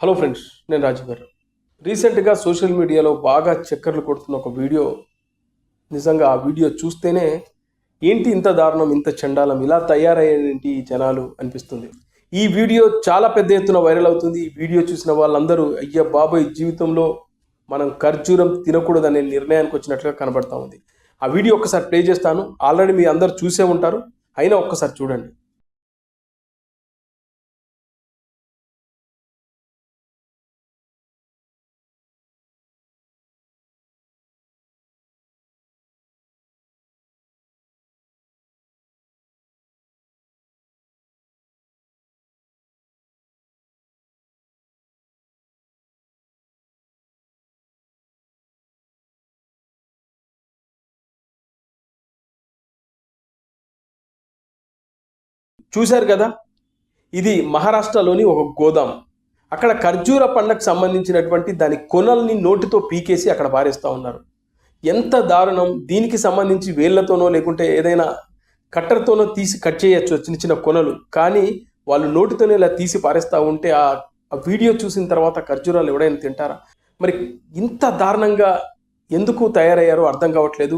Hello friends నేను రాజు గారు. రీసెంట్గా సోషల్ మీడియాలో బాగా చక్కర్లు కొడుతున్న ఒక వీడియో నిజంగా ఆ వీడియో చూస్తేనే ఏంటి ఇంత దారుణం ఇంత చండాలం ఇలా తయారయ్యేంటి ఈ జనాలు అనిపిస్తుంది. ఈ వీడియో చాలా పెద్ద ఎత్తున వైరల్ అవుతుంది. ఈ వీడియో చూసిన వాళ్ళందరూ అయ్య బాబాయ్ జీవితంలో మనం ఖర్జూరం తినకూడదనే నిర్ణయానికి వచ్చినట్లుగా కనబడతా ఉంది. ఆ వీడియో ఒక్కసారి ప్లే చేస్తాను. ఆల్రెడీ మీ అందరు చూసే ఉంటారు. అయినా ఒక్కసారి చూడండి. చూశారు కదా? ఇది మహారాష్ట్రలోని ఒక గోదాం. అక్కడ ఖర్జూర పండకు సంబంధించినటువంటి దాని కొనల్ని నోటితో పీకేసి అక్కడ పారేస్తూ ఉన్నారు. ఎంత దారుణం! దీనికి సంబంధించి వేళ్ళతోనో లేకుంటే ఏదైనా కట్టర్తోనో తీసి కట్ చేయొచ్చు చిన్న చిన్న కొనలు. కానీ వాళ్ళు నోటితోనే ఇలా తీసి పారేస్తూ ఉంటే ఆ ఆ వీడియో చూసిన తర్వాత ఖర్జూరాలు ఎవడైనా తింటారా? మరి ఇంత దారుణంగా ఎందుకు తయారయ్యారో అర్థం కావట్లేదు.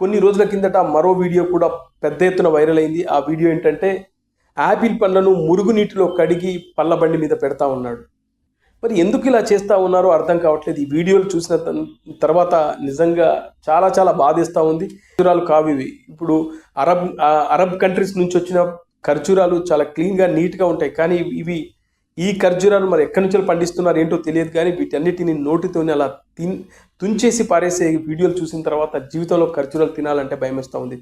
కొన్ని రోజుల కిందట మరో వీడియో కూడా పెద్ద ఎత్తున వైరల్ అయింది. ఆ వీడియో ఏంటంటే యాపిల్ పండ్లను మురుగునీటిలో కడిగి పళ్ళ బండి మీద పెడతా ఉన్నాడు. మరి ఎందుకు ఇలా చేస్తూ ఉన్నారో అర్థం కావట్లేదు. ఈ వీడియోలు చూసిన తర్వాత నిజంగా చాలా చాలా బాధేస్తూ ఉంది. ఖర్జూరాలు కావు ఇవి. ఇప్పుడు అరబ్ ఆ, అరబ్ కంట్రీస్ నుంచి వచ్చిన ఖర్జూరాలు చాలా క్లీన్గా నీట్గా ఉంటాయి. కానీ ఇవి ఈ ఖర్జూరాలు మరి ఎక్కడి నుంచో పండిస్తున్నారు ఏంటో తెలియదు కానీ వీటన్నిటిని నోటితోనే అలా తిన్ తుంచేసి పారేసే వీడియోలు చూసిన తర్వాత జీవితంలో ఖర్జూరాలు తినాలంటే భయం ఉంది.